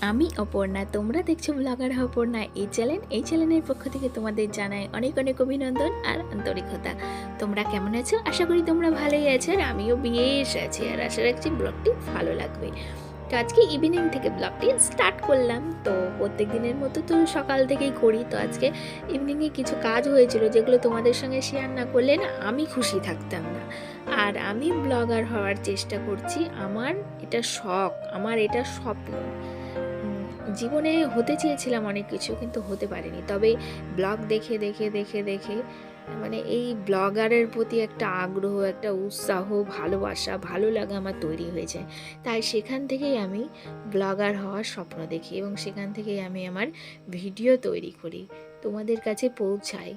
আমি অপর্ণা। তোমরা দেখছ ব্লগার অপর্ণা। এই চ্যানেল এই চ্যানেলের পক্ষ থেকে তোমাদের জানাই অনেক অনেক অভিনন্দন আর আন্তরিকতা। তোমরা কেমন আছো? আশা করি তোমরা ভালোই আছো আর আমিও বেশ আছি আর আশা রাখছি ব্লগটি ভালো লাগবে। তো আজকে ইভিনিং থেকে ব্লগটি স্টার্ট করলাম। তো প্রত্যেক দিনের মতো তো সকাল থেকেই করি। তো আজকে ইভিনিংয়ে কিছু কাজ হয়েছিল যেগুলো তোমাদের সঙ্গে শেয়ার না করলে না আমি খুশি থাকতাম না। আর আমি ব্লগার হওয়ার চেষ্টা করছি। আমার এটা শখ, আমার এটা স্বপ্ন। জীবনে হতে চেয়েছিলাম অনেক কিছু কিন্তু হতে পারিনি। তবে ব্লগ দেখে দেখে দেখে দেখে মানে এই ব্লগারের প্রতি একটা আগ্রহ, একটা উৎসাহ, ভালোবাসা, ভালো লাগা আমার তৈরি হয়েছে। তাই সেখান থেকেই আমি ব্লগার হওয়ার স্বপ্ন দেখি এবং সেখান থেকেই আমি আমার ভিডিও তৈরি করি। তোমাদের কাছে পৌঁছাই।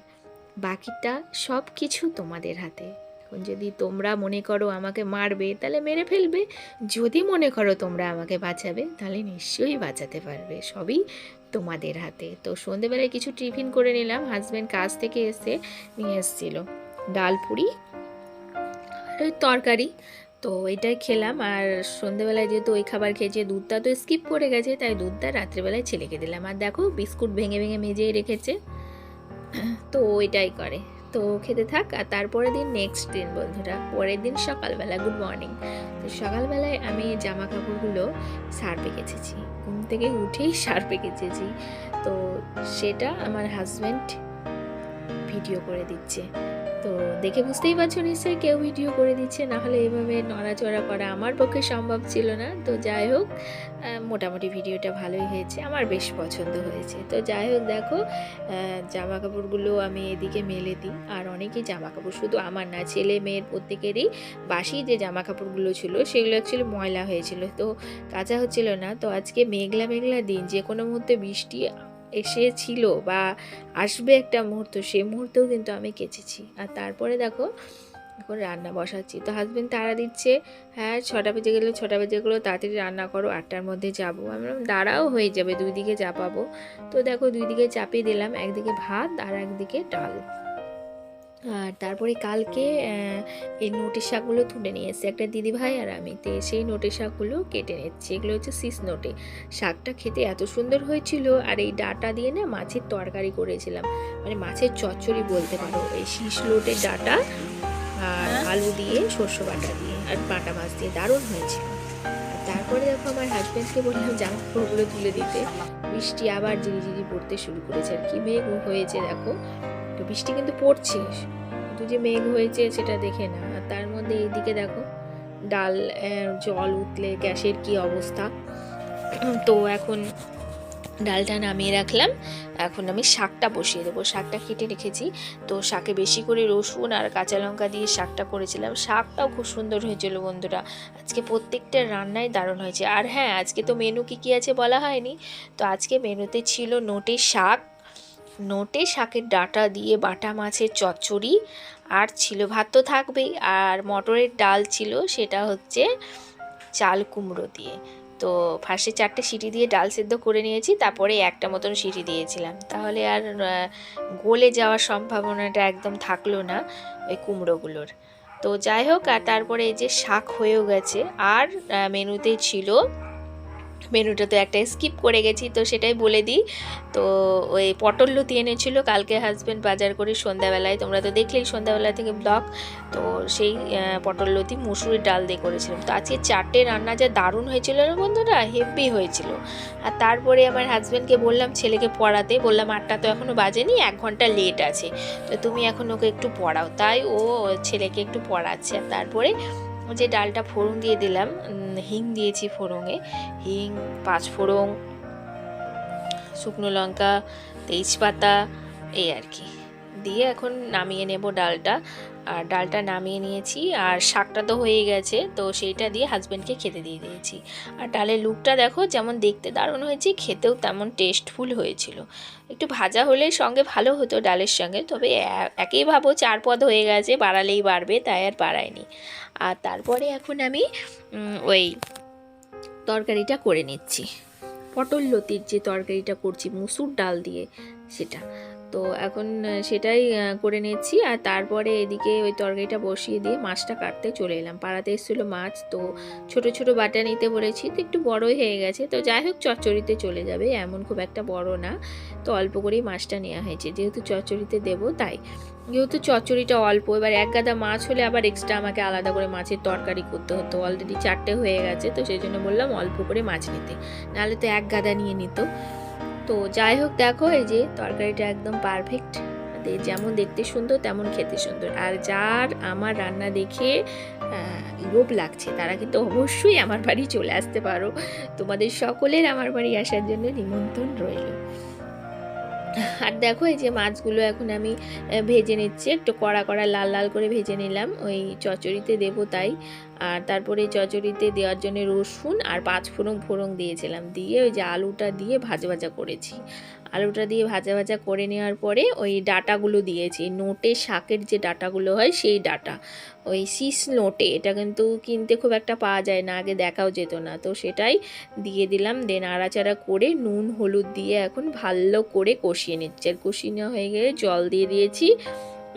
বাকিটা সব কিছু তোমাদের হাতে। এখন যদি তোমরা মনে করো আমাকে মারবে, তাহলে মেরে ফেলবে। যদি মনে করো তোমরা আমাকে বাঁচাবে, তাহলে নিশ্চয়ই বাঁচাতে পারবে। সবই তোমাদের হাতে। তো সন্ধেবেলায় কিছু টিফিন করে নিলাম। হাজব্যান্ড কাজ থেকে এসে নিয়ে এসেছিল। ডাল পুরি তরকারি। তো এটাই খেলাম। আর সন্ধেবেলায় যেহেতু ওই খাবার খেয়েছে দুধটা তো স্কিপ করে গেছে, তাই দুধটা রাত্রেবেলায় ছেলেকে দিলাম। আর দেখো, বিস্কুট ভেঙে ভেঙে মেজেই রেখেছে। তো এটাই করে। তো খেতে থাক আর তারপরের দিন নেক্সট দিন বন্ধুরা। পরের দিন সকালবেলা গুড মর্নিং তো সকালবেলায় আমি জামা কাপড়গুলো সার্পে গেছেছি ঘুম থেকে উঠেই সার্পে গেছেছি তো সেটা আমার হাজব্যান্ড ভিডিও করে দিচ্ছে। তো দেখে বুঝতেই পারছ নিশ্চয়ই কেউ ভিডিও করে দিচ্ছে, না হলে এভাবে নড়াচড়া করা আমার পক্ষে সম্ভব ছিল না। তো যাই হোক মোটামুটি ভিডিওটা ভালোই হয়েছে, আমার বেশ পছন্দ হয়েছে। তো যাই হোক, দেখো জামা কাপড়গুলো আমি এদিকে মেলে দিই। আর অনেকেই জামা কাপড় শুধু আমার না, ছেলে মেয়ের প্রত্যেকেরই বাসি যে জামা কাপড়গুলো ছিল, সেগুলো অ্যাকচুয়ালি ময়লা হয়েছিল। তো কাঁচা হচ্ছিল না। তো আজকে মেঘলা মেঘলা দিন, যে কোনো মুহূর্তে বৃষ্টি এসেছিল বা আসবে একটা মুহূর্ত সেই মুহূর্তেও কিন্তু আমি কেচেছি। আর তারপরে দেখো, এখন রান্না বসাচ্ছি। তো হাজব্যান্ড তাড়া দিচ্ছে হ্যাঁ ছটা বেজে গেলে ছটা বেজে গেলেও তাড়াতাড়ি রান্না করো, আটটার মধ্যে যাব। আমি দাঁড়াও হয়ে যাবে, দুই দিকে চাপাবো। তো দেখো, দুই দিকে চাপিয়ে দিলাম, একদিকে ভাত আর একদিকে ডাল। আর তারপরে কালকে এই নোটের শাকগুলো তুলে নিয়ে এসেছি, একটা দিদিভাই আর আমি। তো সেই নোটের শাকগুলো কেটে নিচ্ছি, এগুলো হচ্ছে সিস নোটে। শাকটা খেতে এত সুন্দর হয়েছিল, আর এই ডাটা দিয়ে না মাছের তরকারি করেছিলাম। মানে মাছের চচ্চড়ি বলতে পারো, এই শীষ লোটের ডাটা আর আলু দিয়ে শস্য বাটা দিয়ে, আর বাটা মাছ দিয়ে দারুণ হয়েছিল। তারপরে দেখো আমার হাজব্যান্ডকে বললাম, জামা কাপড়গুলো তুলে দিতে। বৃষ্টি আবার ঝিরি ঝিরি পড়তে শুরু করেছে, আর কি মেঘ হয়েছে দেখো। তো বৃষ্টি কিন্তু পড়ছে কিন্তু যে মেঘ হয়েছে সেটা দেখে না। আর তার মধ্যে এইদিকে দেখো, ডাল জল উতলে গ্যাসের কি অবস্থা। তো এখন ডালটা নামিয়ে রাখলাম। এখন আমি শাকটা বসিয়ে দেবো। শাকটা কেটে রেখেছি। তো শাকে বেশি করে রসুন আর কাঁচা লঙ্কা দিয়ে শাকটা করেছিলাম। শাকটাও খুব সুন্দর হয়েছিল বন্ধুরা। আজকে প্রত্যেকটা রান্নাই দারুণ হয়েছে। আর হ্যাঁ আজকে তো মেনু কী কী আছে বলা হয়নি। তো আজকে মেনুতে ছিল নোটে শাক। নোটে শাকের ডাটা দিয়ে বাটা মাছের চচ্চড়ি, আর ছিল ভাত তো থাকবেই। আর মটরের ডাল ছিল, সেটা হচ্ছে চাল কুমড়ো দিয়ে। তো ফার্স্টে চারটে সিটি দিয়ে ডাল সেদ্ধ করে নিয়েছি, তারপরে একটা মতন সিটি দিয়েছিলাম। তাহলে আর গলে যাওয়ার সম্ভাবনাটা একদম থাকল না ওই কুমড়োগুলোর। তো যাই হোক, আর তারপরে এই যে শাক হয়েও গেছে, আর মেনুতে ছিল মেনুটা তো একটা স্কিপ করে গেছি, তো সেটাই বলে দিই। তো ওই পটল লতি এনেছিল, কালকে হাজব্যান্ড বাজার করে সন্ধ্যাবেলায়, তোমরা তো দেখলেই সন্ধ্যাবেলা থেকে ব্লগ তো সেই পটল লতি মুসুরির ডাল দিয়ে করেছিলাম। তো আজকে চারটে রান্না যা দারুণ হয়েছিল না বন্ধুরা? হেভি হয়েছিল। আর তারপরে আমার হাজব্যান্ডকে বললাম, ছেলেকে পড়াতে, বললাম আটটা তো এখনও বাজেনি, এক ঘণ্টা লেট আছে। তো তুমি এখন ওকে একটু পড়াও। তাই ও ছেলেকে একটু পড়াচ্ছে। আর তারপরে যে ডালটা ফোড়ন দিয়ে দিলাম হিং দিয়েছি ফোড়ঙে হিং, পাঁচ ফোড়ন, শুকনো লঙ্কা, তেজপাতা, এই আর কি। দিয়ে এখন নামিয়ে নেব ডালটা। আর ডালটা নামিয়ে নিয়েছি, আর শাকটা তো হয়ে গেছে, তো সেইটা দিয়ে হাজব্যান্ডকে খেতে দিয়ে দিয়েছি। আর ডালের লুকটা দেখো, যেমন দেখতে দারুণ হয়েছে, খেতেও তেমন টেস্টফুল হয়েছিল। একটু ভাজা হলে সঙ্গে ভালো হতো ডালের সঙ্গে, তবে একেই ভাবো চার পদ হয়ে গেছে, বাড়ালেই বাড়বে, তাই আর বাড়ায়নি আর তারপরে এখন আমি ওই তরকারিটা করে নিচ্ছি। পটল লতির যে তরকারিটা করছি, মুসুর ডাল দিয়ে সেটা। তো এখন সেটাই করে নিচ্ছি। আর তারপরে এদিকে ওই তরকারিটা বসিয়ে দিয়ে মাছটা কাটতে চলে এলাম। পাড়াতে এসেছিল মাছ, তো ছোট ছোট বাটা নিতে বলেছি, তো একটু বড়ই হয়ে গেছে। তো যাই হোক, চচ্চড়িতে চলে যাবে, এমন খুব একটা বড় না। তো অল্প করেই মাছটা নেওয়া হয়েছে, যেহেতু চচ্চড়িতে দেবো তাই। যেহেতু চচ্চড়িটা অল্প, এবার এক গাদা মাছ হলে আবার এক্সট্রা আমাকে আলাদা করে মাছের তরকারি করতে হতো। অলরেডি চারটে হয়ে গেছে, তো সেই জন্য বললাম অল্প করে মাছ নিতে। নাহলে তো এক গাদা নিয়ে নিত। তো যাই হোক, দেখো এই যে তরকারিটা একদম পারফেক্ট যেমন দেখতে সুন্দর, তেমন খেতে সুন্দর। আর যার আমার রান্না দেখে লোভ লাগছে, তারা কিন্তু অবশ্যই আমার বাড়ি চলে আসতে পারো। তোমাদের সকলের আমার বাড়ি আসার জন্য নিমন্ত্রণ রইল। আর দেখো এই যে মাছগুলো এখন আমি ভেজে নিচ্ছি। একটু কড়া কড়া, লাল লাল করে ভেজে নিলাম। ওই চচড়িতে দেবো তাই। আর তারপরে চচড়িতে দেওয়ার জন্য রসুন আর পাঁচ ফোড়ন ফোড়ন দিয়েছিলাম। দিয়ে ওই যে আলুটা দিয়ে ভাজা ভাজা করেছি। আলুটা দিয়ে ভাজা ভাজা করে নেওয়ার পরে ওই ডাটাগুলো দিয়েছি। নোটে শাকের যে ডাটাগুলো হয় সেই ডাটা। ওই সিস নোটে, এটা কিন্তু কিনতে খুব একটা পাওয়া যায় না, আগে দেখাও যেত না। তো সেটাই দিয়ে দিলাম। দেন আড়াচাড়া করে নুন, হলুদ দিয়ে এখন ভালো করে কষিয়ে নিচ্ছে। আর কষিয়ে নেওয়া হয়ে গেলে জল দিয়ে দিয়েছি।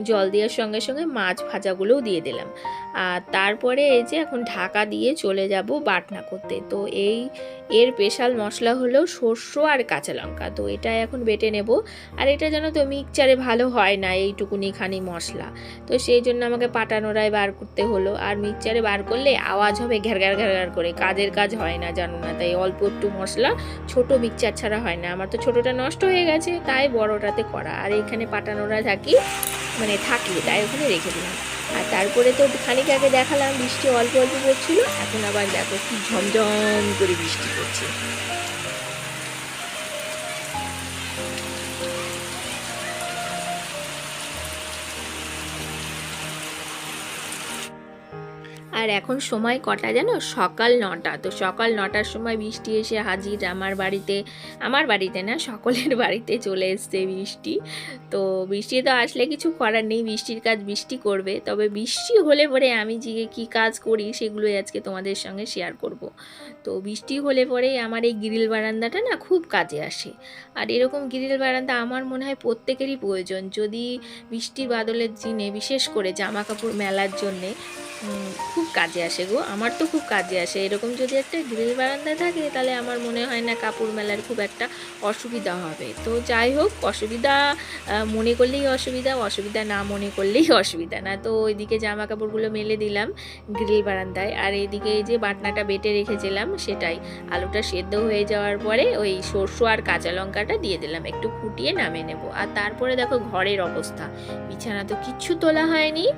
জল দেওয়ার সঙ্গে সঙ্গে মাছ ভাজাগুলোও দিয়ে দিলাম। আর তারপরে এই যে এখন ঢাকা দিয়ে চলে যাব বাটনা করতে। তো এই, এর স্পেশাল মশলা হলো সর্ষ আর কাঁচা লঙ্কা। তো এটা এখন বেটে নেব। আর এটা যেন তো মিক্সচারে ভালো হয় না এইটুকুনি খানি মশলা। তো সেই জন্য আমাকে পাটানোরায় বার করতে হলো। আর মিক্সচারে বার করলে আওয়াজ হবে ঘ্যার ঘ্যার ঘ্যার করে। কাজের কাজ হয় না, জানো না। তাই অল্প একটু মশলা, ছোট মিক্সচার ছাড়া হয় না। আমার তো ছোটোটা নষ্ট হয়ে গেছে, তাই বড়টাতে করা। আর এখানে পাটানোরা থাকি। মানে থাকি, তাই ওখানে রেখে দিলাম। আর তারপরে তো খানিক আগে দেখালাম, বৃষ্টি অল্প অল্প পড়ছিল, এখন আবার দেখো কি ঝমঝম করে বৃষ্টি পড়ছে। আর এখন সময় কটা জানো? সকাল নটা। তো সকাল নটার সময় বৃষ্টি এসে হাজির আমার বাড়িতে আমার বাড়িতে না, সকলের বাড়িতে চলে এসছে বৃষ্টি তো বৃষ্টি তো আসলে কিছু করার নেই বৃষ্টির কাজ বৃষ্টি করবে। তবে বৃষ্টি হলে পরে আমি যে কী কাজ করি সেগুলোই আজকে তোমাদের সঙ্গে শেয়ার করব। তো বৃষ্টি হলে পরে আমার এই গ্রিল বারান্দাটা না খুব কাজে আসে। আর এরকম গ্রিল বারান্দা আমার মনে হয় প্রত্যেকেরই প্রয়োজন। যদি বৃষ্টি বাদলের দিনে বিশেষ করে জামা কাপড় মেলার জন্যে খুব কাজে আসে গো। আমার তো খুব কাজে আসে। এরকম যদি একটা গ্রিল বারান্দা থাকে, তাহলে আমার মনে হয় না কাপড় মেলার খুব একটা অসুবিধা হবে। তো যাই হোক, অসুবিধা মনে করলেই অসুবিধা অসুবিধা না মনে করলেই অসুবিধা না। তো ওইদিকে জামা কাপড়গুলো মেলে দিলাম গ্রিল বারান্দায়। আর এদিকে যে বাটনাটা বেটে রেখেছিলাম, সেটাই। আলুটা সেদ্ধ হয়ে যাওয়ার পরে ওই সরষে আর কাঁচা লঙ্কাটা দিয়ে দিলাম। একটু ফুটিয়ে নামিয়ে নেব। আর তারপরে দেখো ঘরের অবস্থা। বিছানা তো কিচ্ছু তোলা হয়নি।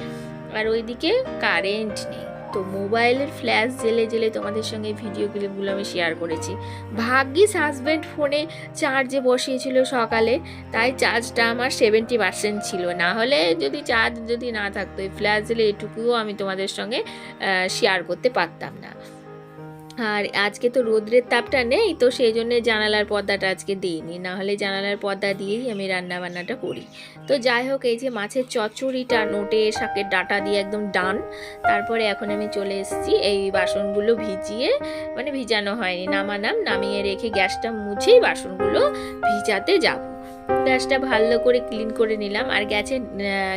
আর ওইদিকে কারেন্ট নেই। তো মোবাইলের ফ্ল্যাশ জেলে জেলে তোমাদের সঙ্গে ভিডিও ক্লিপগুলো আমি শেয়ার করেছি। ভাগ্যিস হাজব্যান্ড ফোনে চার্জে বসিয়েছিল সকালে, তাই চার্জটা আমার সেভেন্টি পার্সেন্ট ছিল। না হলে যদি চার্জ যদি না থাকতো, এই ফ্ল্যাশ জেলে এটুকুও আমি তোমাদের সঙ্গে শেয়ার করতে পারতাম না। আর আজকে তো রোদ্রের তাপটা নেই, তো সেই জন্য জানালার পর্দাটা আজকে দিইনি। না হলে জানালার পর্দা দিয়েই আমি রান্না বান্নাটা করি। তো যাই হোক, এই যে মাছের চচ্চড়িটা, নোটে শাকের ডাটা দিয়ে একদম ডান। তারপরে এখন আমি চলে এসেছি এই বাসনগুলো ভিজিয়ে। মানে ভিজানো হয়নি নামানাম নামিয়ে রেখে গ্যাসটা মুছেই বাসনগুলো ভিজাতে যাব। গ্যাসটা ভালো করে ক্লিন করে নিলাম। আর গ্যাসের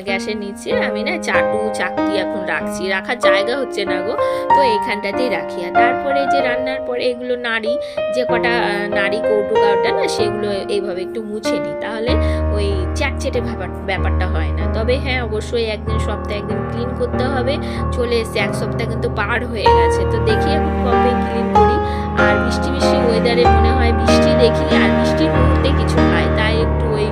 গ্যাসের নিচে আমি না চাটু, চাকতি এখন রাখছি। রাখার জায়গা হচ্ছে না গো। তো এইখানটাতেই রাখি। আর তারপরে যে রান্নার পরে এগুলো নাড়ি, যে কটা নাড়ি, কৌটো কাউটা না, সেগুলো এইভাবে একটু মুছে নিই। তাহলে ওই চ্যাটচেটে ব্যাপার ব্যাপারটা হয় না। তবে হ্যাঁ অবশ্যই একদিন সপ্তাহে একদিন ক্লিন করতে হবে। চলে এসছে। এক সপ্তাহ কিন্তু পার হয়ে গেছে। তো দেখি এখন কবে ক্লিন করি। আর বৃষ্টি বৃষ্টি ওয়েদারে মনে হয় বৃষ্টি দেখি। আর বৃষ্টির মুহূর্তে কিছু খাই। ওই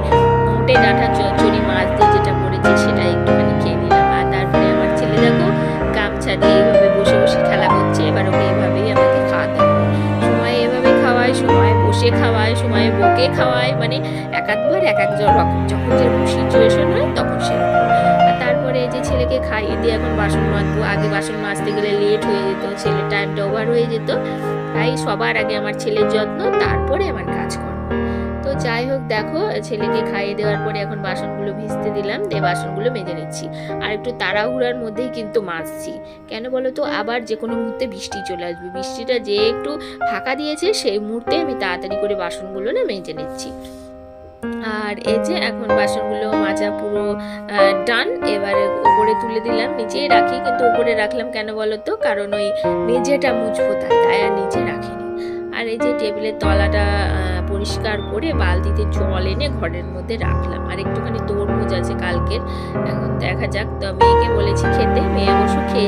মোটে ডাঁটা চচ্চড়ি মাছ দিয়ে যেটা করেছি সেটা একটুখানি খেয়ে নিলাম। আর তারপরে আমার ছেলে দেখো গামছা দিয়ে এইভাবে বসে বসে খেলা করছে। এবার ওকে এইভাবেই আমাকে খাওয়াতে হবে। সময় এভাবে খাওয়ায়, সময় বসে খাওয়ায়, সময় বকে খাওয়ায়। মানে এক একবার এক এক রকম। যখন যেরকম সিচুয়েশন হয় তখন সেরকম। আর তারপরে যে ছেলেকে খাইয়ে দিয়ে এখন বাসন মাজবো। আগে বাসন মাজতে গেলে লেট হয়ে যেত, ছেলের টাইমটা ওভার হয়ে যেত। তাই সবার আগে আমার ছেলের যত্ন, তারপরে আমার কাজ করো। যাই হোক, দেখো, ছেলেকে খাইয়ে দেওয়ার পরে এখন বাসনগুলো ভিজতে দিলাম, দিয়ে বাসনগুলো মেজে নিচ্ছি। আর একটু তাড়াহুড়ার মধ্যেই কিন্তু মাজছি। কেন বলো তো? আবার যে কোনো মুহূর্তে বৃষ্টি চলে আসবে। বৃষ্টিটা যে একটু ফাঁকা দিয়েছে, সেই মুহূর্তে আমি তাড়াতাড়ি করে বাসনগুলো না মেজে নিচ্ছি। আর এই যে এখন বাসনগুলো মাজা পুরো ডান এবারে উপরে তুলে দিলাম, নিচেই রাখি, কিন্তু উপরে রাখলাম কেন বলো তো? কারণ ওই মেঝেটা মুছবো তাই তাই আর নিচে রাখিনি। আর এই যে টেবিলের তলাটা পরিষ্কার করে বালতিতে জল এনে ঘরের মধ্যে রাখলাম। আর একটুখানি তরমুজ আছে কালকের। এখন দেখা যাক, তো মেয়েকে বলেছি খেতে, মেয়ে অবশ্য খেয়েছি